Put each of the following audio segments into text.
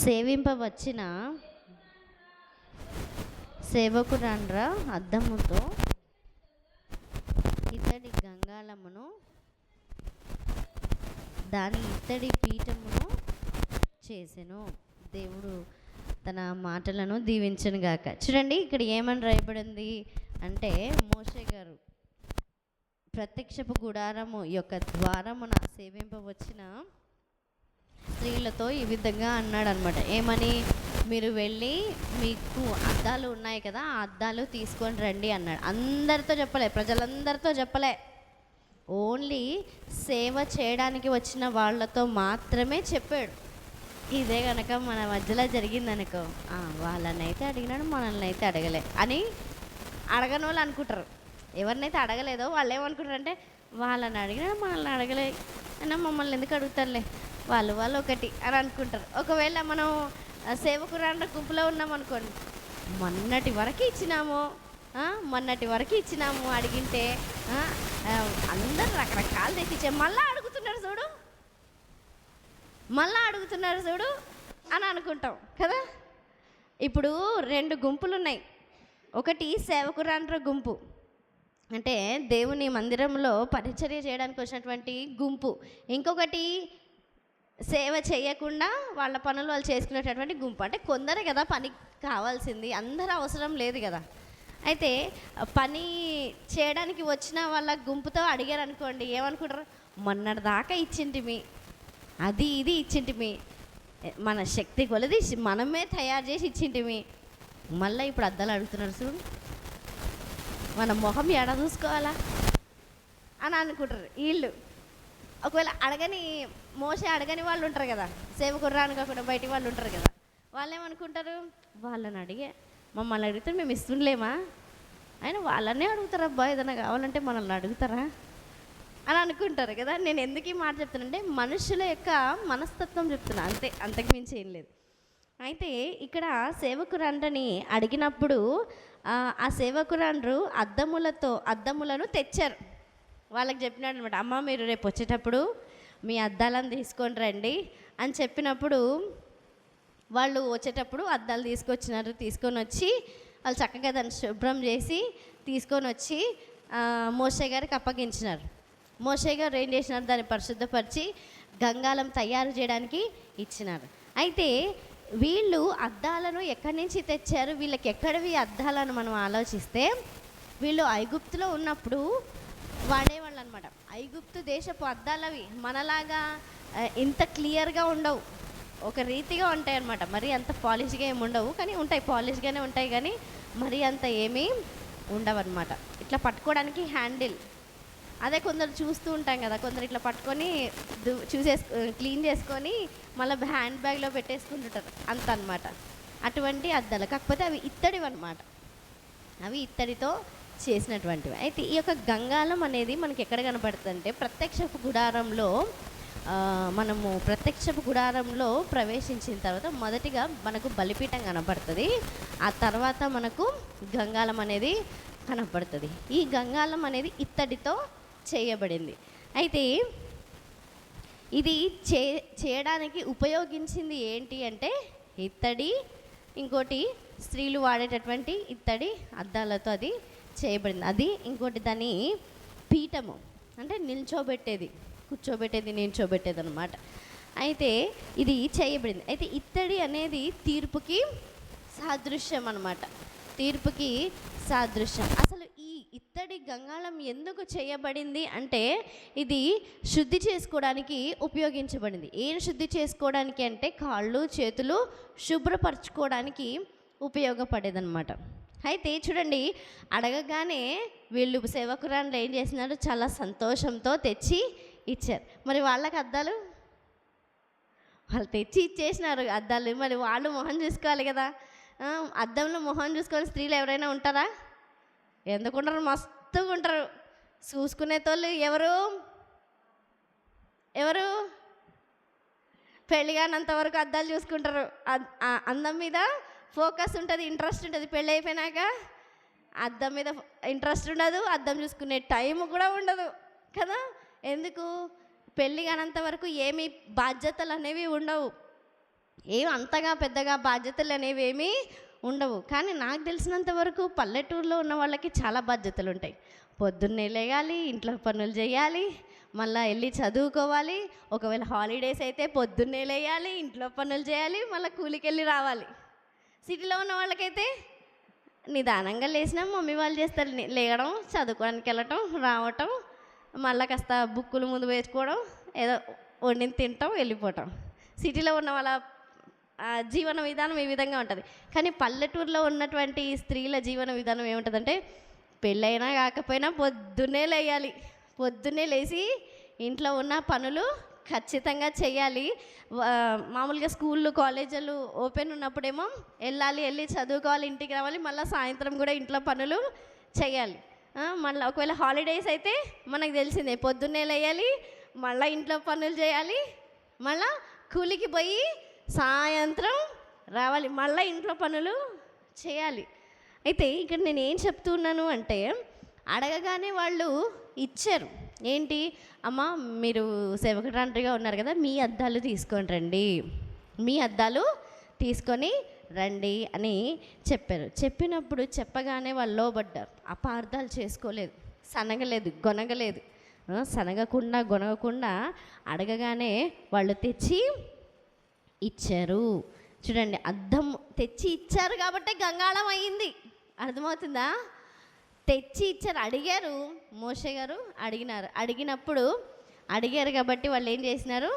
సేవింపవచ్చిన సేవకురాండ్ర అద్దముతో ఇతడి గంగాళమును దాని ఇత్తడి పీఠమును చేసెను. దేవుడు తన మాటలను దీవించను గాక చూడండి ఇక్కడ ఏమని రాయబడింది అంటే మోషే గారు ప్రత్యక్షపు గుడారము యొక్క ద్వారమున సేవింపవచ్చిన స్త్రీలతో ఈ విధంగా అన్నాడు అనమాట ఏమని? మీరు వెళ్ళి మీకు అద్దాలు ఉన్నాయి కదా ఆ అద్దాలు తీసుకొని రండి అన్నాడు. అందరితో చెప్పలే ప్రజలందరితో చెప్పలే. ఓన్లీ సేవ చేయడానికి వచ్చిన వాళ్ళతో మాత్రమే చెప్పాడు. ఇదే కనుక మన మధ్యలో జరిగిందనుకో వాళ్ళని అయితే అడిగినాడు మనల్ని అయితే అడగలే అని అడగని వాళ్ళు అనుకుంటారు. ఎవరినైతే అడగలేదో వాళ్ళు ఏమనుకుంటారు అంటే వాళ్ళని అడిగినా మనల్ని అడగలే అయినా మమ్మల్ని ఎందుకు అడుగుతారులే? వాళ్ళు వాళ్ళు ఒకటి అని అనుకుంటారు. ఒకవేళ మనం ఆ, సేవకురాండ్ర గుంపులో ఉన్నాం అనుకోండి మొన్నటి వరకు ఇచ్చినాము మొన్నటి వరకు ఇచ్చినాము అడిగింటే అందరు రకరకాలు తెచ్చిచ్చే మళ్ళీ అడుగుతున్నారు చూడు. మళ్ళా అడుగుతున్నారు చూడు అని అనుకుంటాం కదా? ఇప్పుడు రెండు గుంపులు ఉన్నాయి. ఒకటి సేవకురాండ్ర గుంపు. అంటే దేవుని మందిరంలో పరిచర్య చేయడానికి వచ్చినటువంటి గుంపు. ఇంకొకటి సేవ చేయకుండా వాళ్ళ పనులు వాళ్ళు చేసుకునేటటువంటి గుంపు. అంటే కొందరే కదా పని కావాల్సింది అందరూ అవసరం లేదు కదా. అయితే పని చేయడానికి వచ్చిన వాళ్ళ గుంపుతో అడిగారు అనుకోండి ఏమనుకుంటారు? మొన్నటి దాకా ఇచ్చింటిమి అది ఇది ఇచ్చింటిమి మన శక్తి కొలది మనమే తయారు చేసి ఇచ్చింటిమి. మళ్ళీ ఇప్పుడు అద్దాలు అడుగుతున్నారు చూడు. మన మొహం ఎడ చూసుకోవాలా? అని అనుకుంటారు. వీళ్ళు ఒకవేళ అడగని మోసే అడగని వాళ్ళు ఉంటారు కదా సేవకుర్రాను కాకుండా బయటి వాళ్ళు ఉంటారు కదా వాళ్ళు ఏమనుకుంటారు? వాళ్ళని అడిగే మమ్మల్ని అడిగితే మేము ఇస్తుండలేమా? ఆయన వాళ్ళనే అడుగుతారు అబ్బా ఏదైనా కావాలంటే మనల్ని అడుగుతారా? అని అనుకుంటారు కదా నేను ఎందుకు ఈ మాట చెప్తానంటే మనుషుల యొక్క మనస్తత్వం చెప్తున్నా అంతే అంతకు మించి ఏం లేదు. అయితే ఇక్కడ సేవకురాండ్రని అడిగినప్పుడు ఆ, ఆ సేవకురాండ్రు అద్దములతో అద్దములను తెచ్చారు. వాళ్ళకి చెప్పినాడు అనమాట అమ్మ మీరు రేపు వచ్చేటప్పుడు మీ అద్దాలను తీసుకొని రండి. అని చెప్పినప్పుడు వాళ్ళు వచ్చేటప్పుడు అద్దాలు తీసుకొచ్చినారు తీసుకొని వచ్చి వాళ్ళు చక్కగా దాన్ని శుభ్రం చేసి తీసుకొని వచ్చి మోషే గారికి అప్పగించినారు. మోషే గారు ఏం చేసినారు దాన్ని పరిశుద్ధపరిచి గంగాలం తయారు చేయడానికి ఇచ్చినారు. అయితే వీళ్ళు అద్దాలను ఎక్కడి నుంచి తెచ్చారు వీళ్ళకి ఎక్కడవి అద్దాలను మనం ఆలోచిస్తే వీళ్ళు ఐగుప్తులో ఉన్నప్పుడు వాడేవాళ్ళు అనమాట ఐగుప్తు దేశపు అద్దాలవి మనలాగా ఇంత క్లియర్గా ఉండవు. ఒక రీతిగా ఉంటాయి అన్నమాట మరి అంత పాలిష్గా ఏమి ఉండవు. కానీ ఉంటాయి. పాలిష్గానే ఉంటాయి కానీ మరి అంత ఏమీ ఉండవన్నమాట. ఇట్లా పట్టుకోవడానికి హ్యాండిల్. అదే కొందరు చూస్తూ ఉంటాం కదా. కొందరు ఇట్లా పట్టుకొని చూసేసు క్లీన్ చేసుకొని మళ్ళీ హ్యాండ్ బ్యాగ్లో పెట్టేసుకుంటుంటారు. అంత అన్నమాట అటువంటి అద్దాలు. కాకపోతే అవి ఇత్తడివి అనమాట అవి ఇత్తడితో చేసినటువంటివి. అయితే ఈ యొక్క గంగాలం అనేది మనకి ఎక్కడ కనపడుతుందంటే ప్రత్యక్షపు గుడారంలో మనము ప్రత్యక్షపు గుడారంలో ప్రవేశించిన తర్వాత మొదటిగా మనకు బలిపీఠం కనపడుతుంది. ఆ తర్వాత మనకు గంగాలం అనేది కనపడుతుంది. ఈ గంగాలం అనేది ఇత్తడితో చేయబడింది. అయితే ఇది చే చేయడానికి ఉపయోగించింది ఏంటి అంటే ఇత్తడి ఇంకోటి స్త్రీలు వాడేటటువంటి ఇత్తడి అద్దాలతో అది చేయబడింది. అది ఇంకోటి దాని పీఠము. అంటే నిల్చోబెట్టేది కూర్చోబెట్టేది నిల్చోబెట్టేది అనమాట అయితే ఇది చేయబడింది. అయితే ఇత్తడి అనేది తీర్పుకి సాదృశ్యం అనమాట తీర్పుకి సాదృశ్యం. అసలు ఈ ఇత్తడి గంగాళం ఎందుకు చేయబడింది అంటే ఇది శుద్ధి చేసుకోవడానికి ఉపయోగించబడింది. ఏం శుద్ధి చేసుకోవడానికి అంటే కాళ్ళు చేతులు శుభ్రపరచుకోవడానికి ఉపయోగపడేదన్నమాట. అయితే చూడండి అడగగానే వీళ్ళు సేవకురాలు ఏం చేసినారు చాలా సంతోషంతో తెచ్చి ఇచ్చారు. మరి వాళ్ళకి అద్దాలు? వాళ్ళు తెచ్చి ఇచ్చేసినారు అద్దాలు. మరి వాళ్ళు మొహం చూసుకోవాలి కదా. అద్దంలో మొహం చూసుకొని స్త్రీలు ఎవరైనా ఉంటారా? ఎందుకు ఉంటారు మస్తుగా ఉంటారు. చూసుకునే తోళ్ళు ఎవరు? ఎవరు? పెళ్ళి కానంత వరకు అద్దాలు చూసుకుంటారు. అందం మీద ఫోకస్ ఉంటుంది ఇంట్రెస్ట్ ఉంటుంది. పెళ్ళి అయిపోయినాక అద్దం మీద ఇంట్రెస్ట్ ఉండదు అద్దం చూసుకునే టైం కూడా ఉండదు కదా? ఎందుకు? పెళ్ళి కానంత వరకు ఏమి బాధ్యతలు అనేవి ఉండవు. ఏం అంతగా పెద్దగా బాధ్యతలు అనేవి ఏమీ ఉండవు. కానీ నాకు తెలిసినంత వరకు పల్లెటూరులో ఉన్న వాళ్ళకి చాలా బాధ్యతలు ఉంటాయి. పొద్దున్నే లేయాలి ఇంట్లో పనులు చేయాలి మళ్ళీ వెళ్ళి చదువుకోవాలి ఒకవేళ హాలిడేస్ అయితే పొద్దున్నే లేయాలి ఇంట్లో పనులు చేయాలి మళ్ళీ కూలికి వెళ్ళి రావాలి. సిటీలో ఉన్న వాళ్ళకైతే నిదానంగా లేచినా మమ్మీ వాళ్ళు చేస్తారు. లేయడం చదువుకోవడానికి వెళ్ళటం రావటం మళ్ళీ కాస్త బుక్కులు ముందు వేసుకోవడం ఏదో వండిని తింటాం వెళ్ళిపోవటం. సిటీలో ఉన్న వాళ్ళ జీవన విధానం ఈ విధంగా ఉంటుంది. కానీ పల్లెటూరులో ఉన్నటువంటి స్త్రీల జీవన విధానం ఏముంటుందంటే పెళ్ళైనా కాకపోయినా పొద్దున్నే లేయాలి. పొద్దున్నే లేచి ఇంట్లో ఉన్న పనులు ఖచ్చితంగా చేయాలి మామూలుగా స్కూళ్ళు కాలేజీలు ఓపెన్ ఉన్నప్పుడేమో వెళ్ళాలి వెళ్ళి చదువుకోవాలి ఇంటికి రావాలి మళ్ళీ సాయంత్రం కూడా ఇంట్లో పనులు చేయాలి మళ్ళీ ఒకవేళ హాలిడేస్ అయితే మనకు తెలిసిందే పొద్దున్నే లేయాలి మళ్ళీ ఇంట్లో పనులు చేయాలి మళ్ళా కూలికి పోయి సాయంత్రం రావాలి మళ్ళీ ఇంట్లో పనులు చేయాలి. అయితే ఇక్కడ నేను ఏం చెప్తున్నాను అంటే అడగగానే వాళ్ళు ఇచ్చారు. ఏంటి? అమ్మ మీరు సేవకురాండ్రిగా ఉన్నారు కదా మీ అద్దాలు తీసుకొని రండి. మీ అద్దాలు తీసుకొని రండి అని చెప్పారు. చెప్పినప్పుడు చెప్పగానే వాళ్ళు లోబడ్డారు. అపార్థాలు చేసుకోలేదు. సనగలేదు గొనగలేదు. సనగకుండా గొనగకుండా అడగగానే వాళ్ళు తెచ్చి ఇచ్చారు. చూడండి అద్దం తెచ్చి ఇచ్చారు కాబట్టి గంగాళం అయ్యింది అర్థమవుతుందా? తెచ్చి ఇచ్చారు. అడిగారు మోషే గారు. అడిగినారు. అడిగినప్పుడు అడిగారు కాబట్టి వాళ్ళు ఏం చేసినారు?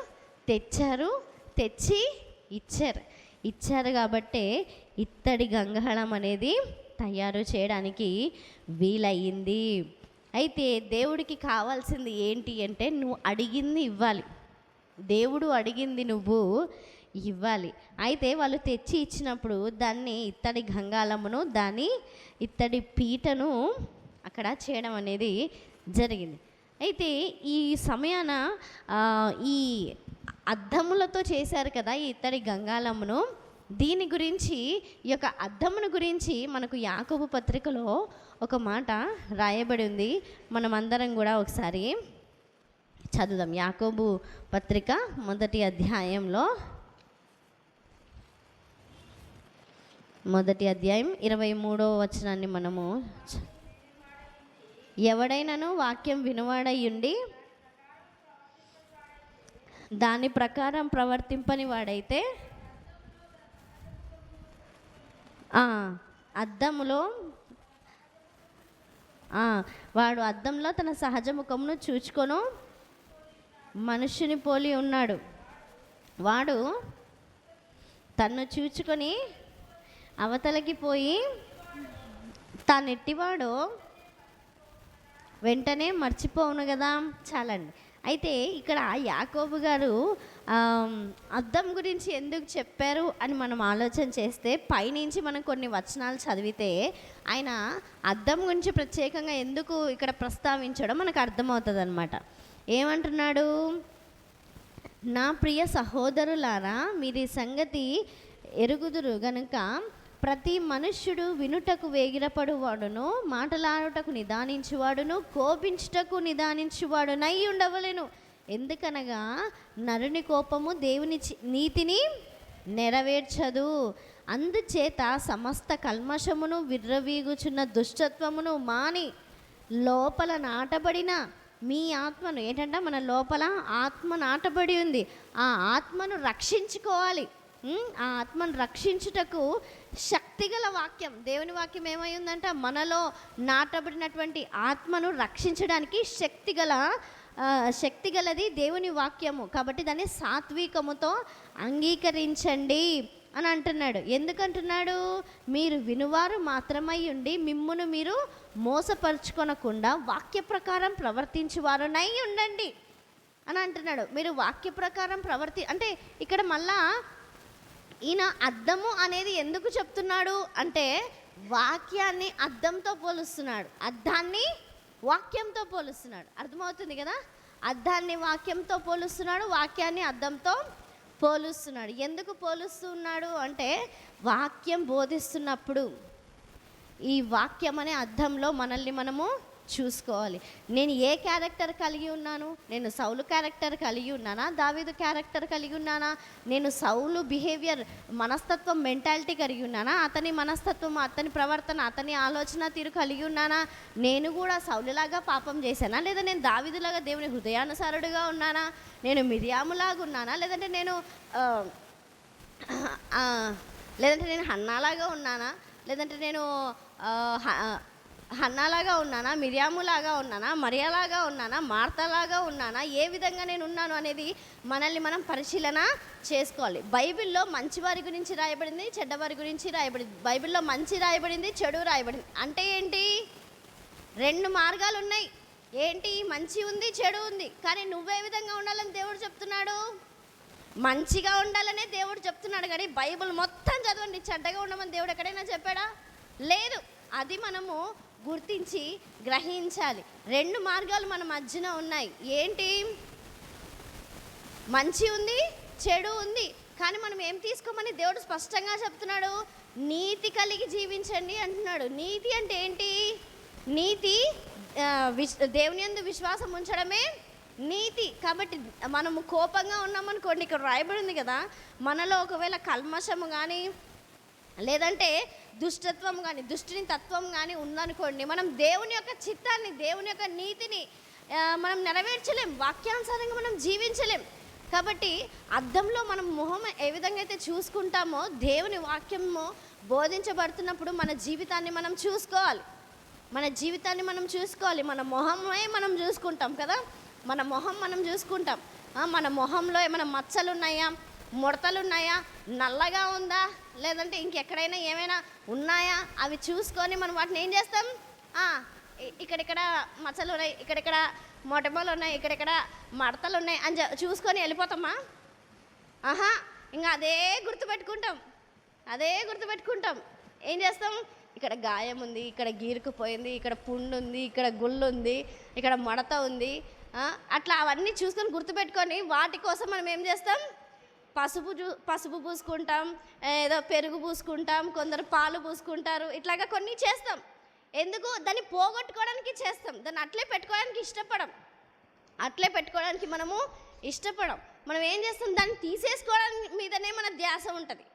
తెచ్చారు. తెచ్చి ఇచ్చారు. ఇచ్చారు కాబట్టే ఇత్తడి గంగాళం అనేది తయారు చేయడానికి వీలయ్యింది. అయితే దేవుడికి కావాల్సింది ఏంటి అంటే నువ్వు అడిగింది ఇవ్వాలి. దేవుడు అడిగింది నువ్వు ఇవ్వాలి. అయితే వాళ్ళు తెచ్చి ఇచ్చినప్పుడు దాన్ని ఇత్తడి గంగాలమ్మను దాని ఇత్తడి పీటను అక్కడ చేయడం అనేది జరిగింది. అయితే ఈ సమయాన ఈ అద్దములతో చేశారు కదా ఈ ఇత్తడి గంగాలమ్మను దీని గురించి ఈ యొక్క అద్దమును గురించి మనకు యాకోబు పత్రికలో ఒక మాట రాయబడి ఉంది. మనమందరం కూడా ఒకసారి చదువుదాం. యాకోబు పత్రిక మొదటి అధ్యాయంలో మొదటి అధ్యాయం ఇరవై మూడో వచనాన్ని మనము ఎవడైనాను ఎవడైనను వాక్యం వినవాడయ్యుండి దాని ప్రకారం ప్రవర్తింపని వాడైతే అద్దంలో అద్దములో వాడు అద్దంలో తన సహజ ముఖమును చూచుకొను మనుషుని పోలి ఉన్నాడు. వాడు తన్ను చూచుకొని అవతలకి పోయి తానెట్టివాడు వెంటనే మర్చిపోవును కదా చాలండి. అయితే ఇక్కడ యాకోబు గారు అద్దం గురించి ఎందుకు చెప్పారు అని మనం ఆలోచన చేస్తే పైనుంచి మనం కొన్ని వచనాలు చదివితే ఆయన అద్దం గురించి ప్రత్యేకంగా ఎందుకు ఇక్కడ ప్రస్తావించడం మనకు అర్థమవుతుంది అనమాట ఏమంటున్నాడు? నా ప్రియ సహోదరులారా మీరు ఈ సంగతి ఎరుగుదురు గనుక ప్రతి మనుష్యుడు వినుటకు వేగిరపడువాడును మాటలాడుటకు నిదానించువాడును కోపించుటకు నిదానించువాడునై ఉండవలెను. ఎందుకనగా నరుని కోపము దేవుని నీతిని నెరవేర్చదు. అందుచేత సమస్త కల్మషమును విర్రవీగుచున్న దుష్టత్వమును మాని లోపల నాటబడిన మీ ఆత్మను ఏంటంటే మన లోపల ఆత్మ నాటబడి ఉంది. ఆ ఆత్మను రక్షించుకోవాలి. ఆ ఆత్మను రక్షించుటకు శక్తిగల వాక్యం. దేవుని వాక్యం ఏమై ఉందంటే మనలో నాటబడినటువంటి ఆత్మను రక్షించడానికి శక్తిగల శక్తిగలది దేవుని వాక్యము. కాబట్టి దాన్ని సాత్వికముతో అంగీకరించండి అని అంటున్నాడు. ఎందుకంటున్నాడు? మీరు వినువారు మాత్రమై ఉండి మిమ్మును మీరు మోసపరుచుకొనకుండా వాక్య ప్రకారం ప్రవర్తించేవారునై ఉండండి అని అంటున్నాడు. మీరు వాక్య ప్రకారం ప్రవర్తి అంటే ఇక్కడ మళ్ళా ఈయన అర్థము అనేది ఎందుకు చెప్తున్నాడు అంటే వాక్యాన్ని అర్థంతో పోలుస్తున్నాడు. అర్థాన్ని వాక్యంతో పోలుస్తున్నాడు. అర్థమవుతుంది కదా? అర్థాన్ని వాక్యంతో పోలుస్తున్నాడు వాక్యాన్ని అర్థంతో పోలుస్తున్నాడు. ఎందుకు పోలుస్తున్నాడు అంటే వాక్యం బోధిస్తున్నప్పుడు ఈ వాక్యం అనే అర్థంలో మనల్ని మనము చూసుకోవాలి. నేను ఏ క్యారెక్టర్ కలిగి ఉన్నాను? నేను సౌలు క్యారెక్టర్ కలిగి ఉన్నానా? దావీదు క్యారెక్టర్ కలిగి ఉన్నానా? నేను సౌలు బిహేవియర్ మనస్తత్వం మెంటాలిటీ కలిగి ఉన్నానా? అతని మనస్తత్వం అతని ప్రవర్తన అతని ఆలోచన తీరు కలిగి ఉన్నానా? నేను కూడా సౌలులాగా పాపం చేశానా? లేదా నేను దావీదులాగా దేవుని హృదయానుసారుడుగా ఉన్నానా? నేను మిరియాములాగా ఉన్నానా? లేదంటే నేను లేదంటే నేను హన్నాలాగా ఉన్నానా? లేదంటే నేను హన్నాలాగా ఉన్నానా మిరియాములాగా ఉన్నానా మరియలాగా ఉన్నానా మార్తలాగా ఉన్నానా ఏ విధంగా నేను ఉన్నాను అనేది మనల్ని మనం పరిశీలన చేసుకోవాలి. బైబిల్లో మంచివారి గురించి రాయబడింది చెడ్డవారి గురించి రాయబడింది. బైబిల్లో మంచి రాయబడింది చెడు రాయబడింది. అంటే ఏంటి? రెండు మార్గాలు ఉన్నాయి. ఏంటి? మంచి ఉంది చెడు ఉంది. కానీ నువ్వే విధంగా ఉండాలని దేవుడు చెప్తున్నాడు? మంచిగా ఉండాలనే దేవుడు చెప్తున్నాడు. కానీ బైబిల్ మొత్తం చదవండి చెడ్డగా ఉండమని దేవుడు ఎక్కడైనా చెప్పాడా? లేదు. అది మనము గుర్తించి గ్రహించాలి. రెండు మార్గాలు మన మధ్యన ఉన్నాయి. ఏంటి? మంచి ఉంది చెడు ఉంది. కానీ మనం ఏం తీసుకోమని దేవుడు స్పష్టంగా చెప్తున్నాడు? నీతి కలిగి జీవించండి అంటున్నాడు. నీతి అంటే ఏంటి? నీతి దేవుని యందు విశ్వాసం ఉంచడమే నీతి. కాబట్టి మనము కోపంగా ఉన్నామనుకోండి ఇక్కడ రాయబడింది కదా మనలో ఒకవేళ కల్మషము కానీ లేదంటే దుష్టత్వం కానీ దుష్టిని తత్వం కానీ ఉందనుకోండి మనం దేవుని యొక్క చిత్తాన్ని దేవుని యొక్క నీతిని మనం నెరవేర్చలేం వాక్యానుసారంగా మనం జీవించలేం. కాబట్టి అద్దంలో మనం మొహం ఏ విధంగా అయితే చూసుకుంటామో దేవుని వాక్యము బోధించబడుతున్నప్పుడు మన జీవితాన్ని మనం చూసుకోవాలి. మన జీవితాన్ని మనం చూసుకోవాలి. మన మొహమే మనం చూసుకుంటాం కదా? మన మొహం మనం చూసుకుంటాం. మన మొహంలో ఏమైనా మచ్చలు ఉన్నాయా ముడతలు ఉన్నాయా నల్లగా ఉందా? లేదంటే ఇంకెక్కడైనా ఏమైనా ఉన్నాయా? అవి చూసుకొని మనం వాటిని ఏం చేస్తాం? ఇక్కడిక్కడ మచ్చలు ఉన్నాయి ఇక్కడిక్కడ మొటమలు ఉన్నాయి ఇక్కడిక్కడ మడతలు ఉన్నాయి అని చూసుకొని వెళ్ళిపోతామా? ఆహా ఇంకా అదే గుర్తుపెట్టుకుంటాం. అదే గుర్తుపెట్టుకుంటాం. ఏం చేస్తాం? ఇక్కడ గాయం ఉంది ఇక్కడ గీరుకుపోయింది ఇక్కడ పుండు ఉంది ఇక్కడ గుళ్ళు ఉంది ఇక్కడ మడత ఉంది అట్లా అవన్నీ చూసుకొని గుర్తుపెట్టుకొని వాటి కోసం మనం ఏం చేస్తాం? పసుపు జూ పసుపు పూసుకుంటాం ఏదో పెరుగు పూసుకుంటాం కొందరు పాలు పూసుకుంటారు ఇట్లాగా కొన్ని చేస్తాం. ఎందుకు? దాన్ని పోగొట్టుకోవడానికి చేస్తాం. దాన్ని అట్లే పెట్టుకోవడానికి ఇష్టపడం. అట్లే పెట్టుకోవడానికి మనము ఇష్టపడం. మనం ఏం చేస్తాం? దాన్ని తీసేసుకోవడానికి మీదనే మన ధ్యాస ఉంటుంది.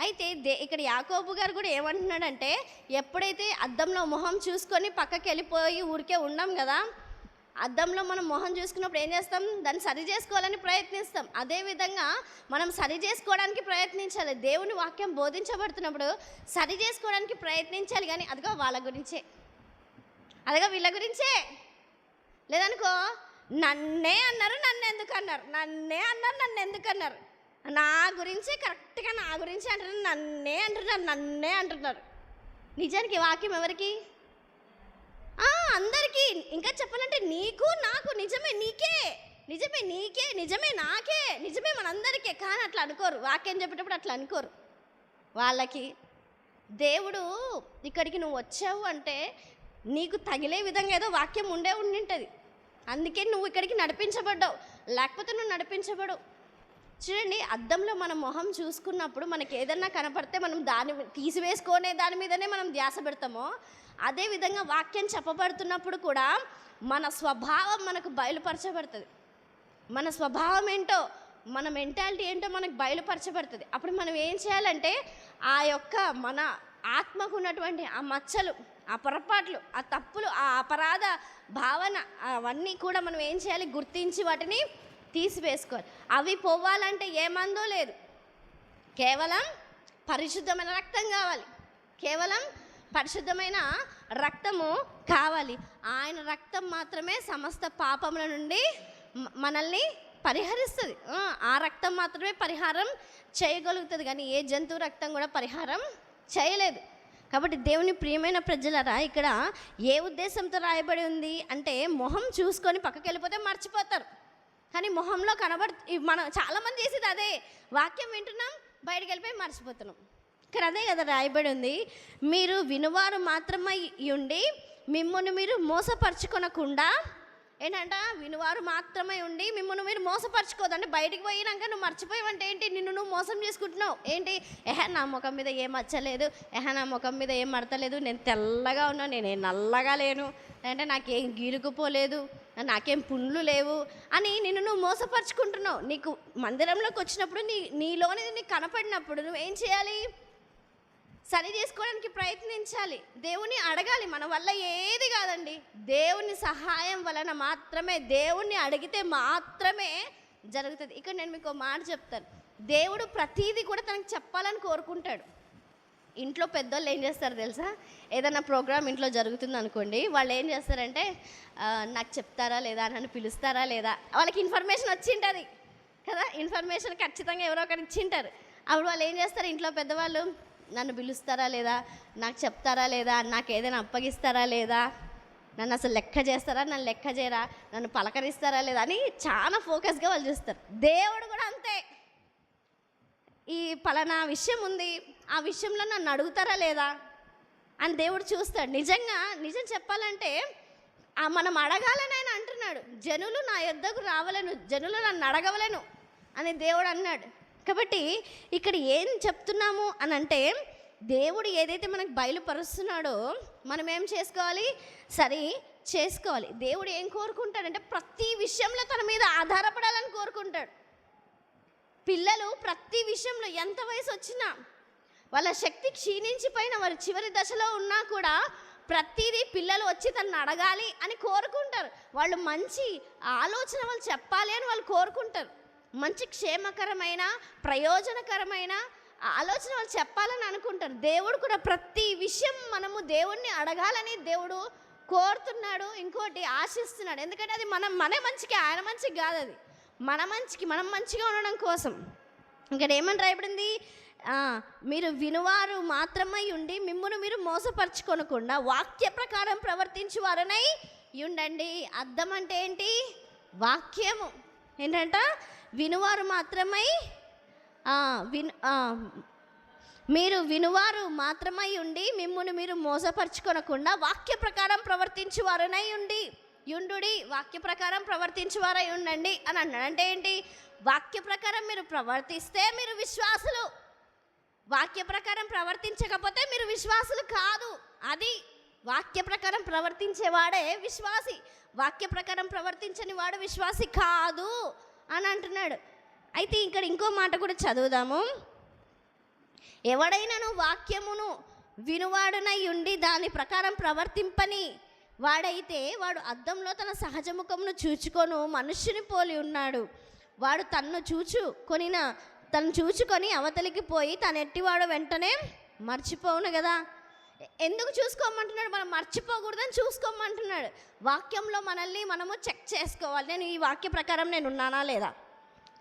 అయితే దే ఇక్కడ యాకోబు గారు కూడా ఏమంటున్నాడంటే ఎప్పుడైతే అద్దంలో మొహం చూసుకొని పక్కకి వెళ్ళిపోయి ఊరికే ఉండం కదా అద్దంలో మనం మొహం చూసుకున్నప్పుడు ఏం చేస్తాం? దాన్ని సరి చేసుకోవాలని ప్రయత్నిస్తాం. అదేవిధంగా మనం సరి చేసుకోవడానికి ప్రయత్నించాలి. దేవుని వాక్యం బోధించబడుతున్నప్పుడు సరి చేసుకోవడానికి ప్రయత్నించాలి కానీ అదిగో వాళ్ళ గురించే. అదిగో వీళ్ళ గురించే. లేదనుకో నన్నే అన్నారు నన్ను ఎందుకు అన్నారు? నన్నే అన్నారు నన్ను ఎందుకు అన్నారు? నా గురించి కరెక్ట్గా నా గురించి అంటున్నారు. నన్నే అంటున్నారు నన్నే అంటున్నారు. నిజానికి వాక్యం ఎవరికి? అందరికీ. ఇంకా చెప్పాలంటే నీకు నాకు నిజమే నీకే. నిజమే నీకే నిజమే నాకే నిజమే మనందరికీ. కానీ అట్లా అనుకోరు. వాక్యం చెప్పేటప్పుడు అట్లా అనుకోరు. వాళ్ళకి దేవుడు ఇక్కడికి నువ్వు వచ్చావు అంటే నీకు తగిలే విధంగా ఏదో వాక్యం ఉండే ఉండింటుంది. అందుకే నువ్వు ఇక్కడికి నడిపించబడ్డావు. లేకపోతే నువ్వు నడిపించబడు చూడండి అద్దంలో మన మొహం చూసుకున్నప్పుడు మనకి ఏదన్నా కనపడితే మనం దాని తీసివేసుకునే దాని మీదనే మనం ధ్యాస పెడతామో అదే విధంగా వాక్యం చెప్పబడుతున్నప్పుడు కూడా మన స్వభావం మనకు బయలుపరచబడుతుంది. మన స్వభావం ఏంటో మన మెంటాలిటీ ఏంటో మనకు బయలుపరచబడుతుంది. అప్పుడు మనం ఏం చేయాలంటే ఆ యొక్క మన ఆత్మకు ఉన్నటువంటి ఆ మచ్చలు ఆ పొరపాట్లు ఆ తప్పులు ఆ అపరాధ భావన అవన్నీ కూడా మనం ఏం చేయాలి? గుర్తించి వాటిని తీసివేసుకోవాలి. అవి పోవాలంటే ఏ మందో లేదు. కేవలం పరిశుద్ధమైన రక్తం కావాలి. కేవలం పరిశుద్ధమైన రక్తము కావాలి. ఆయన రక్తం మాత్రమే సమస్త పాపముల నుండి మనల్ని పరిహరిస్తుంది. ఆ, రక్తం మాత్రమే పరిహారం చేయగలుగుతుంది. కానీ ఏ జంతువు రక్తం కూడా పరిహారం చేయలేదు. కాబట్టి దేవుని ప్రియమైన ప్రజలరా ఇక్కడ ఏ ఉద్దేశంతో రాయబడి ఉంది అంటే మొహం చూసుకొని పక్కకి వెళ్ళిపోతే మర్చిపోతారు. కానీ మొహంలో కనబడు మనం చాలామంది చేసేది అదే. వాక్యం వింటున్నాం బయటికి వెళ్ళిపోయి మర్చిపోతున్నాం. ఇక్కడ అదే కదా రాయబడి ఉంది మీరు వినువారు మాత్రమై ఉండి మిమ్మల్ని మీరు మోసపరచుకొనకుండా ఏంటంట? వినువారు మాత్రమే ఉండి మిమ్మల్ని మీరు మోసపరచుకోదు అంటే బయటికి పోయినాక నువ్వు మర్చిపోయావంటే ఏంటి? నిన్ను నువ్వు మోసం చేసుకుంటున్నావు. ఏంటి? ఎహ నా ముఖం మీద ఏం మచ్చలేదు ఎహ నా ముఖం మీద ఏం మడతలేదు నేను తెల్లగా ఉన్నాను నేను నల్లగా లేను. అంటే నాకేం గీరుకుపోలేదు. నాకేం పుండ్లు లేవు అని నిన్ను నువ్వు మోసపరుచుకుంటున్నావు. నీకు మందిరంలోకి వచ్చినప్పుడు నీ నీలోనిది నీకు కనపడినప్పుడు నువ్వేం చేయాలి? సరి చేసుకోవడానికి ప్రయత్నించాలి. దేవుని అడగాలి. మన వల్ల ఏది కాదండి. దేవుని సహాయం వలన మాత్రమే దేవుణ్ణి అడిగితే మాత్రమే జరుగుతుంది. ఇక్కడ నేను మీకు ఒక మాట చెప్తాను. దేవుడు ప్రతీది కూడా తనకు చెప్పాలని కోరుకుంటాడు. ఇంట్లో పెద్దోళ్ళు ఏం చేస్తారు తెలుసా? ఏదైనా ప్రోగ్రామ్ ఇంట్లో జరుగుతుంది అనుకోండి వాళ్ళు ఏం చేస్తారంటే నాకు చెప్తారా లేదా? నన్ను పిలుస్తారా లేదా? వాళ్ళకి ఇన్ఫర్మేషన్ వచ్చింటుంది కదా? ఇన్ఫర్మేషన్ ఖచ్చితంగా ఎవరో ఒకరు ఇచ్చింటారు. అప్పుడు వాళ్ళు ఏం చేస్తారు? ఇంట్లో పెద్దవాళ్ళు నన్ను పిలుస్తారా లేదా? నాకు చెప్తారా లేదా? నాకు ఏదైనా అప్పగిస్తారా లేదా? నన్ను అసలు లెక్క చేస్తారా? నన్ను లెక్క చేయరా? నన్ను పలకరిస్తారా లేదా అని చాలా ఫోకస్గా వాళ్ళు చూస్తారు. దేవుడు కూడా అంతే. ఈ పలానా విషయం ఉంది. ఆ విషయంలో నన్ను అడుగుతారా లేదా? అని దేవుడు చూస్తాడు. నిజంగా నిజం చెప్పాలంటే మనం అడగాలని ఆయన అంటున్నాడు. జనులు నా యొద్దకు రావలను జనులు నన్ను అడగవలను అని దేవుడు అన్నాడు. కాబట్టి ఇక్కడ ఏం చెప్తున్నాము అని అంటే దేవుడు ఏదైతే మనకు బయలుపరుస్తున్నాడో మనం ఏం చేసుకోవాలి? సరి చేసుకోవాలి. దేవుడు ఏం కోరుకుంటాడంటే ప్రతి విషయంలో తన మీద ఆధారపడాలని కోరుకుంటాడు. పిల్లలు ప్రతి విషయంలో ఎంత వయసు వచ్చినా వాళ్ళ శక్తి క్షీణించిపోయిన వారు చివరి దశలో ఉన్నా కూడా ప్రతిదీ పిల్లలు వచ్చి తనను అడగాలి అని కోరుకుంటారు. వాళ్ళు మంచి ఆలోచన వాళ్ళు చెప్పాలి అని వాళ్ళు కోరుకుంటారు. మంచి క్షేమకరమైన ప్రయోజనకరమైన ఆలోచన వాళ్ళు చెప్పాలని అనుకుంటారు. దేవుడు కూడా ప్రతి విషయం మనము దేవుణ్ణి అడగాలని దేవుడు కోరుతున్నాడు ఇంకోటి ఆశిస్తున్నాడు. ఎందుకంటే అది మనం మన మంచికి ఆయన మంచికి కాదు అది. మన మంచికి మనం మంచిగా ఉండడం కోసం. ఇక్కడ ఏమని రాయబడింది? మీరు వినువారు మాత్రమై ఉండి మిమ్మల్ని మీరు మోసపరచుకొనకుండా వాక్య ప్రకారం ప్రవర్తించు వారనై ఉండండి. అర్థం అంటే ఏంటి? వాక్యము. ఏంటంట? వినువారు మాత్రమై విను మీరు వినువారు మాత్రమై ఉండి మిమ్మును మీరు మోసపరచుకొనకుండా వాక్య ప్రకారం ప్రవర్తించువారనై ఉండి యుండుడి వాక్య ప్రకారం ప్రవర్తించువారై ఉండండి అని అన్నాడు. అంటే ఏంటి? వాక్య ప్రకారం మీరు ప్రవర్తిస్తే మీరు విశ్వాసులు. వాక్య ప్రకారం ప్రవర్తించకపోతే మీరు విశ్వాసులు కాదు. అది వాక్య ప్రకారం ప్రవర్తించేవాడే విశ్వాసి. వాక్య ప్రకారం ప్రవర్తించని వాడు విశ్వాసి కాదు. అని అంటున్నాడు. అయితే ఇక్కడ ఇంకో మాట కూడా చదువుదాము. ఎవడైనాను వాక్యమును వినువాడునై ఉండి దాని ప్రకారం ప్రవర్తింపని వాడైతే వాడు అద్దంలో తన సహజ ముఖమును చూచుకొను మనుష్యుని పోలి ఉన్నాడు. వాడు తన్ను చూచు కొనిన తను చూచుకొని అవతలికి పోయి తను ఎట్టివాడు వెంటనే మర్చిపోవును కదా ఎందుకు చూసుకోమంటున్నాడు? మనం మర్చిపోకూడదని చూసుకోమంటున్నాడు. వాక్యంలో మనల్ని మనము చెక్ చేసుకోవాలి. నేను ఈ వాక్య ప్రకారం నేను ఉన్నానా లేదా?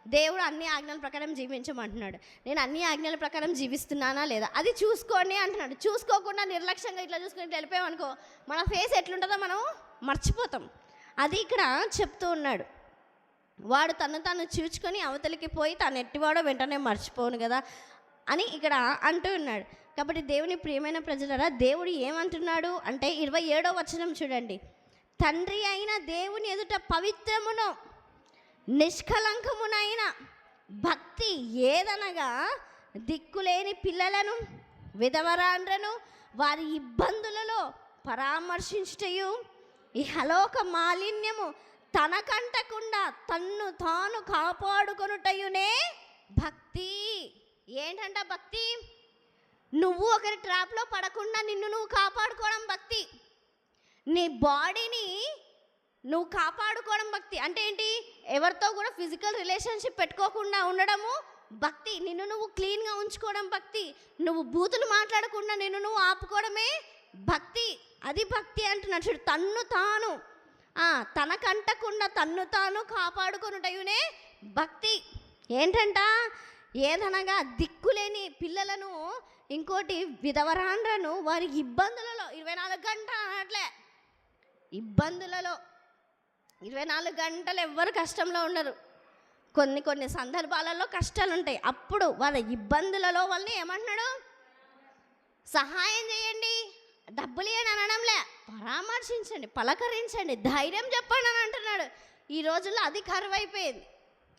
దేవుడు అన్ని ఆజ్ఞల ప్రకారం జీవించమంటున్నాడు. నేను అన్ని ఆజ్ఞల ప్రకారం జీవిస్తున్నానా లేదా? అది చూసుకోండి అంటున్నాడు. చూసుకోకుండా నిర్లక్ష్యంగా ఇట్లా చూసుకుని వెళ్ళిపోయామనుకో మన ఫేస్ ఎట్లుంటుందో మనం మర్చిపోతాం. అది ఇక్కడ చెప్తూ ఉన్నాడు. వాడు తను తను చూచుకొని అవతలికి పోయి తను ఎట్టివాడో వెంటనే మర్చిపోను కదా అని ఇక్కడ అంటూ ఉన్నాడు. కాబట్టి దేవుని ప్రియమైన ప్రజలరా దేవుడు ఏమంటున్నాడు అంటే ఇరవై ఏడో వచనం చూడండి. తండ్రి అయిన దేవుని ఎదుట పవిత్రమును నిష్కలంకమునైన భక్తి ఏదనగా దిక్కులేని పిల్లలను విధవరాండ్రను వారి ఇబ్బందులలో పరామర్శించుటయు ఇహలోక మాలిన్యము తనకంటకుండా తన్ను తాను కాపాడుకొనుటయునే భక్తి. ఏంటంట భక్తి? నువ్వు ఒకరి ట్రాప్లో పడకుండా నిన్ను నువ్వు కాపాడుకోవడం భక్తి. నీ బాడీని నువ్వు కాపాడుకోవడం భక్తి. అంటే ఏంటి? ఎవరితో కూడా ఫిజికల్ రిలేషన్షిప్ పెట్టుకోకుండా ఉండడము భక్తి. నిన్ను నువ్వు క్లీన్గా ఉంచుకోవడం భక్తి. నువ్వు బూతులు మాట్లాడకుండా నిన్ను నువ్వు ఆపుకోవడమే భక్తి. అది భక్తి అంటున్నాడు చూడు. తన్ను తాను తనకంటకుండా తన్ను తాను కాపాడుకొనుటయునే భక్తి. ఏంటంట? ఏదనగా దిక్కులేని పిల్లలను ఇంకోటి విధవరాండ్రను వారి ఇబ్బందులలో ఇరవై నాలుగు గంటలు అనట్లే ఇబ్బందులలో ఇరవై నాలుగు గంటలు ఎవ్వరు కష్టంలో ఉండరు. కొన్ని కొన్ని సందర్భాలలో కష్టాలు ఉంటాయి అప్పుడు వాళ్ళ ఇబ్బందులలో వాళ్ళని ఏమంటున్నాడు? సహాయం చేయండి. డబ్బులు ఇవ్వండి అనడంలే. పరామర్శించండి పలకరించండి ధైర్యం చెప్పండి అని అంటున్నాడు. ఈ రోజుల్లో అది కరువైపోయింది.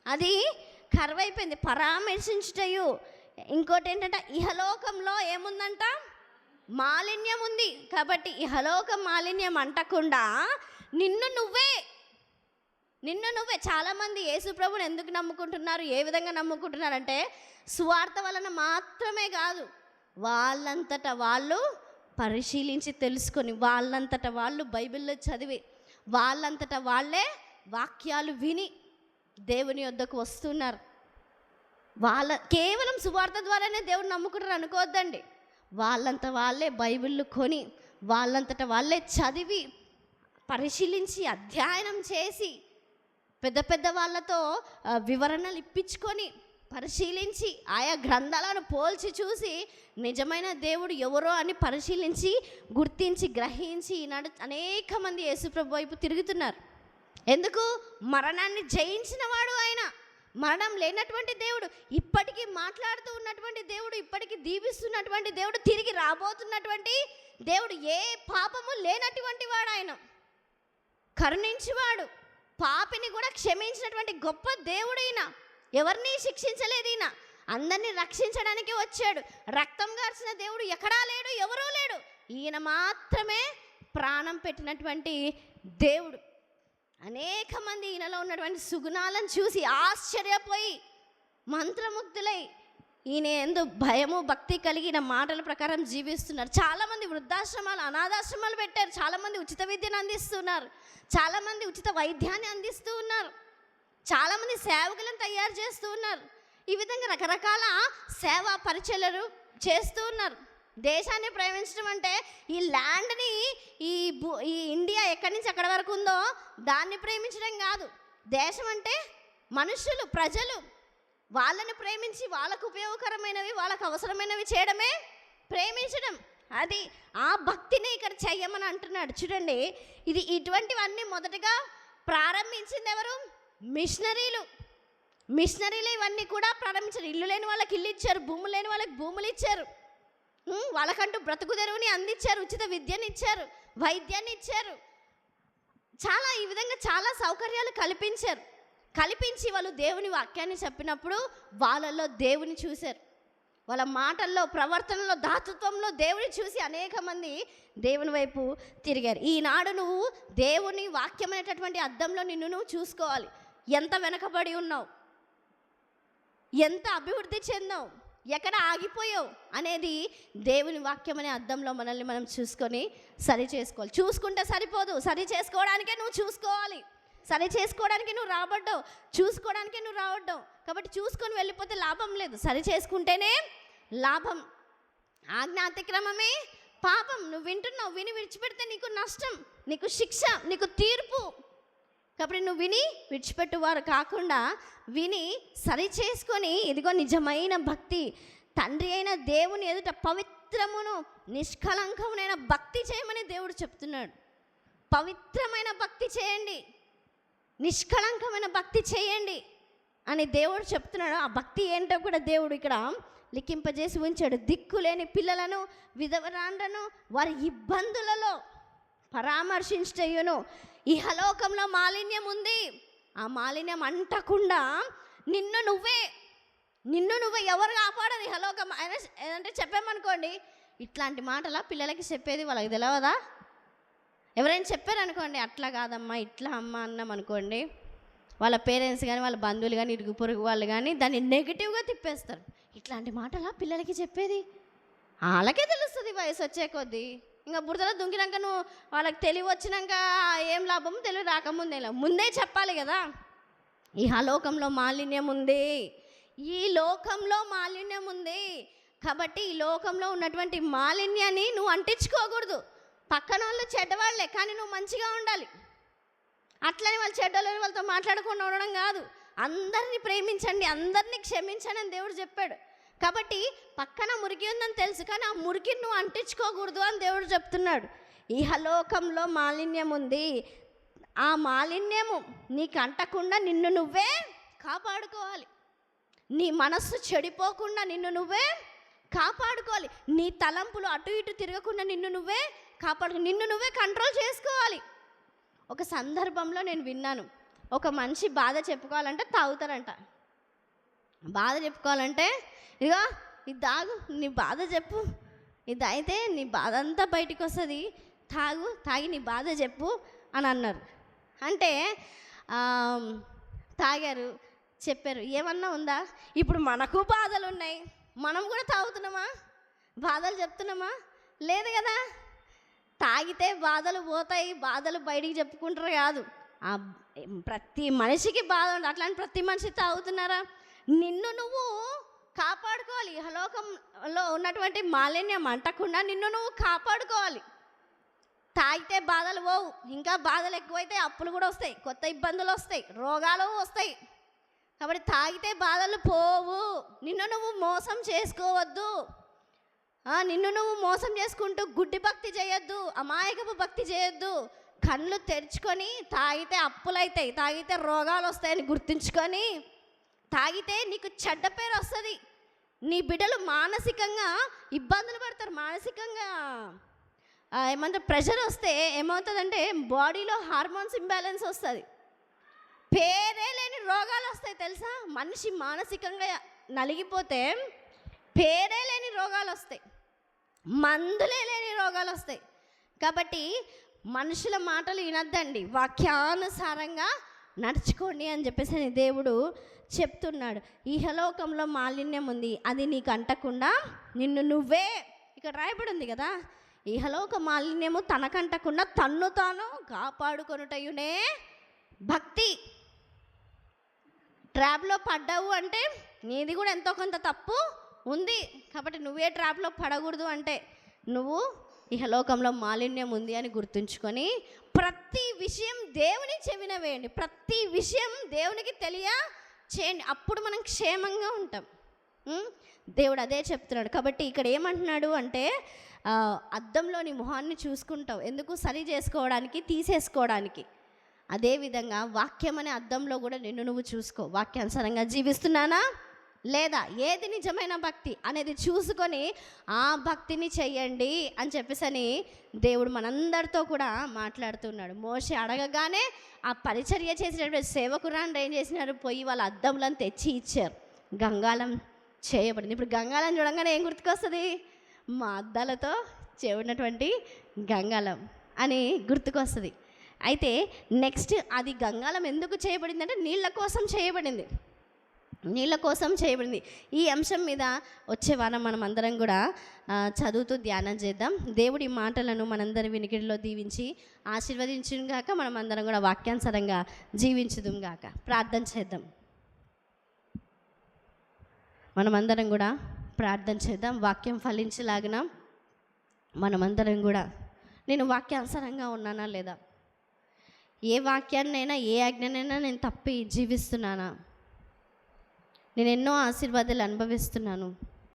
అది కరువైపోయింది. పరామర్శించుటయు. ఇంకోటి ఏంటంటే ఇహలోకంలో ఏముందంట? మాలిన్యం ఉంది కాబట్టి ఇహలోక మాలిన్యం అంటకుండా నిన్ను నువ్వే నిన్ను నువ్వే. చాలామంది యేసు ప్రభుని ఎందుకు నమ్ముకుంటున్నారు? ఏ విధంగా నమ్ముకుంటున్నారంటే సువార్త వలన మాత్రమే కాదు. వాళ్ళంతట వాళ్ళు పరిశీలించి తెలుసుకొని వాళ్ళంతట వాళ్ళు బైబిల్లో చదివి వాళ్ళంతట వాళ్ళే వాక్యాలు విని దేవుని వద్దకు వస్తున్నారు. వాళ్ళ కేవలం సువార్త ద్వారానే దేవుడు నమ్ముకుంటారు అనుకోవద్దండి. వాళ్ళంత వాళ్ళే బైబిళ్ళు కొని వాళ్ళంతట వాళ్ళే చదివి పరిశీలించి అధ్యయనం చేసి పెద్ద పెద్ద వాళ్ళతో వివరణలు ఇప్పించుకొని పరిశీలించి ఆయా గ్రంథాలను పోల్చి చూసి నిజమైన దేవుడు ఎవరో అని పరిశీలించి గుర్తించి గ్రహించి ఈనాడు అనేక మంది యేసుప్రభు వైపు తిరుగుతున్నారు. ఎందుకు? మరణాన్ని జయించిన వాడు ఆయన. మరణం లేనటువంటి దేవుడు ఇప్పటికీ మాట్లాడుతూ ఉన్నటువంటి దేవుడు ఇప్పటికీ దీవిస్తున్నటువంటి దేవుడు తిరిగి రాబోతున్నటువంటి దేవుడు ఏ పాపము లేనటువంటి వాడు ఆయన. కరుణించేవాడు పాపిని కూడా క్షమించినటువంటి గొప్ప దేవుడు ఈయన. ఎవరిని శిక్షించలేదు ఈయన. అందరినీ రక్షించడానికి వచ్చాడు. రక్తం గార్చిన దేవుడు ఎక్కడా లేడు ఎవరూ లేడు. ఈయన మాత్రమే ప్రాణం పెట్టినటువంటి దేవుడు. అనేక మంది ఈయనలో ఉన్నటువంటి సుగుణాలను చూసి ఆశ్చర్యపోయి మంత్రముగ్ధులై ఈయన ఎందు భయము భక్తి కలిగిన మాటల ప్రకారం జీవిస్తున్నారు. చాలామంది వృద్ధాశ్రమాలు అనాథాశ్రమాలు పెట్టారు. చాలామంది ఉచిత విద్యను అందిస్తున్నారు. చాలామంది ఉచిత వైద్యాన్ని అందిస్తూ ఉన్నారు చాలామంది సేవకులను తయారు చేస్తూ ఉన్నారు ఈ విధంగా రకరకాల సేవా పరిచయలు చేస్తూ ఉన్నారు దేశాన్ని ప్రేమించడం అంటే ఈ ల్యాండ్ని ఈ భూ ఈ ఇండియా ఎక్కడి నుంచి ఎక్కడి వరకు ఉందో దాన్ని ప్రేమించడం కాదు. దేశం అంటే మనుషులు ప్రజలు. వాళ్ళని ప్రేమించి వాళ్ళకు ఉపయోగకరమైనవి వాళ్ళకు అవసరమైనవి చేయడమే ప్రేమించడం. అది ఆ భక్తిని ఇక్కడ చెయ్యమని అంటున్నాడు. చూడండి ఇది ఇటువంటివన్నీ మొదటగా ప్రారంభించింది ఎవరు? మిషనరీలు. మిషనరీలు ఇవన్నీ కూడా ప్రారంభించారు. ఇల్లు లేని వాళ్ళకి ఇల్లు ఇచ్చారు భూములు లేని వాళ్ళకి భూములు ఇచ్చారు. వాళ్ళకంటూ బ్రతుకు తెరువుని అందించారు ఉచిత విద్యని ఇచ్చారు వైద్యాన్ని ఇచ్చారు. చాలా ఈ విధంగా చాలా సౌకర్యాలు కల్పించారు. కల్పించి వాళ్ళు దేవుని వాక్యాన్ని చెప్పినప్పుడు వాళ్ళల్లో దేవుని చూశారు. వాళ్ళ మాటల్లో ప్రవర్తనలో దాతృత్వంలో దేవుని చూసి అనేక మంది దేవుని వైపు తిరిగారు. ఈనాడు నువ్వు దేవుని వాక్యం అనేటటువంటి అర్థంలో నిన్ను నువ్వు చూసుకోవాలి. ఎంత వెనకబడి ఉన్నావు? ఎంత అభివృద్ధి చెందావు? ఎక్కడ ఆగిపోయావు అనేది దేవుని వాక్యం అనే అర్థంలో మనల్ని మనం చూసుకొని సరి చేసుకోవాలి. చూసుకుంటే సరిపోదు. సరి చేసుకోవడానికే నువ్వు చూసుకోవాలి. సరి చేసుకోవడానికి నువ్వు రాబడ్డావు. చూసుకోవడానికే నువ్వు రావడ్డావు. కాబట్టి చూసుకొని వెళ్ళిపోతే లాభం లేదు. సరి చేసుకుంటేనే లాభం. ఆజ్ఞ అతిక్రమమే పాపం. నువ్వు వింటున్నావు. విని విడిచిపెడితే నీకు నష్టం నీకు శిక్ష నీకు తీర్పు. కాబట్టి నువ్వు విని విడిచిపెట్టువారు కాకుండా విని సరి చేసుకొని ఇదిగో నిజమైన భక్తి. తండ్రి అయిన దేవుని ఎదుట పవిత్రమును నిష్కలంకమునైన భక్తి చేయమని దేవుడు చెప్తున్నాడు. పవిత్రమైన భక్తి చేయండి. నిష్కలంకమైన భక్తి చేయండి అని దేవుడు చెప్తున్నాడు. ఆ భక్తి ఏంటో కూడా దేవుడు ఇక్కడ లిఖింపజేసి ఉంచాడు. దిక్కులేని పిల్లలను విధవరాండ్రను వారి ఇబ్బందులలో పరామర్శించటయును. ఇహలోకంలో మాలిన్యం ఉంది. ఆ మాలిన్యం అంటకుండా నిన్ను నువ్వే నిన్ను నువ్వే ఎవరు కాపాడరు ఇహలోకం అయినా ఏదంటే చెప్పామనుకోండి ఇట్లాంటి మాటలా పిల్లలకి చెప్పేది వాళ్ళకి తెలియదా ఎవరైనా చెప్పారనుకోండి అట్లా కాదమ్మా ఇట్లా అమ్మ అన్నాం అనుకోండి వాళ్ళ పేరెంట్స్ కానీ వాళ్ళ బంధువులు కానీ ఇరుగు పొరుగు వాళ్ళు కానీ దాన్ని నెగిటివ్గా తిప్పేస్తారు. ఇట్లాంటి మాటలా పిల్లలకి చెప్పేది? వాళ్ళకే తెలుస్తుంది వయసు వచ్చే కొద్దీ. ఇంకా బురదలో దుంకినాక నువ్వు వాళ్ళకి తెలివి వచ్చినాక ఏం లాభం? తెలివి రాకముందే ముందే చెప్పాలి కదా. ఈ లోకంలో మాలిన్యం ఉంది. ఈ లోకంలో మాలిన్యం ఉంది. కాబట్టి ఈ లోకంలో ఉన్నటువంటి మాలిన్యాన్ని నువ్వు అంటించుకోకూడదు. పక్కన వాళ్ళు చెడ్డవాళ్ళే కానీ నువ్వు మంచిగా ఉండాలి. అట్లనే వాళ్ళు చెడ్డలని వాళ్ళతో మాట్లాడకుండా ఉండడం కాదు. అందరినీ ప్రేమించండి అందరినీ క్షమించండి అని దేవుడు చెప్పాడు. కాబట్టి పక్కన మురిగి ఉందని తెలుసు కానీ ఆ మురిగిని నువ్వు అంటించుకోకూడదు అని దేవుడు చెప్తున్నాడు. ఇహలోకంలో మాలిన్యం ఉంది. ఆ మాలిన్యము నీకు అంటకుండా నిన్ను నువ్వే కాపాడుకోవాలి. నీ మనస్సు చెడిపోకుండా నిన్ను నువ్వే కాపాడుకోవాలి. నీ తలంపులు అటు ఇటు తిరగకుండా నిన్ను నువ్వే కాపాడు నిన్ను నువ్వే కంట్రోల్ చేసుకోవాలి. ఒక సందర్భంలో నేను విన్నాను. ఒక మనిషి బాధ చెప్పుకోవాలంటే తాగుతారంట బాధ చెప్పుకోవాలంటే ఇదిగో ఇది తాగు నీ బాధ చెప్పు. ఇది అయితే నీ బాధ అంతా బయటికి వస్తుంది తాగు తాగి నీ బాధ చెప్పు అని అన్నారు. అంటే తాగారు చెప్పారు. ఏమన్నా ఉందా? ఇప్పుడు మనకు బాధలు ఉన్నాయి మనం కూడా తాగుతున్నామా? బాధలు చెప్తున్నామా? లేదు కదా. తాగితే బాధలు పోతాయి బాధలు బయటికి చెప్పుకుంటారు కాదు. ప్రతి మనిషికి బాధ ఉంది అట్లాంటి ప్రతి మనిషి తాగుతున్నారా? నిన్ను నువ్వు కాపాడుకోవాలి. ఇహలోకంలో ఉన్నటువంటి మాలిన్యం అంటకుండా నిన్ను నువ్వు కాపాడుకోవాలి. తాగితే బాధలు పోవు. ఇంకా బాధలు ఎక్కువైతే అప్పులు కూడా వస్తాయి. కొత్త ఇబ్బందులు వస్తాయి. రోగాలు వస్తాయి. కాబట్టి తాగితే బాధలు పోవు. నిన్ను నువ్వు మోసం చేసుకోవద్దు. నిన్ను నువ్వు మోసం చేసుకుంటూ గుడ్డి భక్తి చేయొద్దు. అమాయకపు భక్తి చేయొద్దు. కళ్ళు తెరుచుకొని తాగితే అప్పులైతాయి. తాగితే రోగాలు వస్తాయని గుర్తుంచుకొని తాగితే నీకు చెడ్డ పేరు వస్తుంది. నీ బిడ్డలు మానసికంగా ఇబ్బందులు పడతారు మానసికంగా. ఏమంటారు ప్రెషర్ వస్తే ఏమవుతుందంటే బాడీలో హార్మోన్స్ ఇంబ్యాలెన్స్ వస్తుంది. పేరే లేని రోగాలు వస్తాయి తెలుసా? మనిషి మానసికంగా నలిగిపోతే పేరే లేని రోగాలు వస్తాయి. మందులే లేని రోగాలు వస్తాయి. కాబట్టి మనుషుల మాటలు వినద్దండి. వాక్యానుసారంగా నడుచుకోండి అని చెప్పేసి దేవుడు చెప్తున్నాడు. ఇహలోకంలో మాలిన్యం ఉంది. అది నీకు అంటకుండా నిన్ను నువ్వే ఇక్కడ రాయబడి ఉంది కదా ఇహలోక మాలిన్యము తనకంటకుండా తన్ను తాను కాపాడుకొనుటయునే భక్తి. ట్రాప్లో పడ్డావు అంటే నీది కూడా ఎంతో కొంత తప్పు ఉంది. కాబట్టి నువ్వే ట్రాప్లో పడకూడదు అంటే నువ్వు ఇహలోకంలో మాలిన్యం ఉంది అని గుర్తుంచుకొని ప్రతి విషయం దేవుని చెవిన వేయండి. ప్రతి విషయం దేవునికి తెలియ? చేయండి. అప్పుడు మనం క్షేమంగా ఉంటాం. దేవుడు అదే చెప్తున్నాడు. కాబట్టి ఇక్కడ ఏమంటున్నాడు అంటే ఆ, అద్దంలో నీ మొహాన్ని చూసుకుంటావు. ఎందుకు? సరి చేసుకోవడానికి తీసేసుకోవడానికి. అదేవిధంగా వాక్యం అనే అద్దంలో కూడా నిన్ను నువ్వు చూసుకో. వాక్యానుసారంగా జీవిస్తున్నానా? లేదా ఏది నిజమైన భక్తి అనేది చూసుకొని ఆ భక్తిని చెయ్యండి అని చెప్పేసి అని దేవుడు మనందరితో కూడా మాట్లాడుతున్నాడు. మోసే అడగగానే ఆ పరిచర్య చేసినటువంటి సేవకురాన్ని ఏం చేసినారు? పోయి వాళ్ళ అద్దంలను తెచ్చి ఇచ్చారు. గంగాలం చేయబడింది. ఇప్పుడు గంగాలం చూడంగానే ఏం గుర్తుకొస్తుంది? మా అద్దాలతో చేయబడినటువంటి గంగాలం అని గుర్తుకొస్తుంది. అయితే నెక్స్ట్ అది గంగాలం ఎందుకు చేయబడింది అంటే నీళ్ళ కోసం చేయబడింది. నీళ్ళ కోసం చేయబడింది. ఈ అంశం మీద వచ్చే వారం మనం అందరం కూడా చదువుతూ ధ్యానం చేద్దాం. దేవుడి మాటలను మనందరి వినికిడిలో దీవించి ఆశీర్వదించును గాక మనం అందరం కూడా వాక్యానుసారంగా జీవించుదుం గాక. ప్రార్థన చేద్దాం. మనమందరం కూడా ప్రార్థన చేద్దాం. వాక్యం ఫలించలాగిన మనమందరం కూడా నేను వాక్యానుసారంగా ఉన్నానా లేదా? ఏ వాక్యాన్నైనా ఏ ఆజ్ఞనైనా నేను తప్పి జీవిస్తున్నానా? నేను ఎన్నో ఆశీర్వాదాలు అనుభవిస్తున్నాను.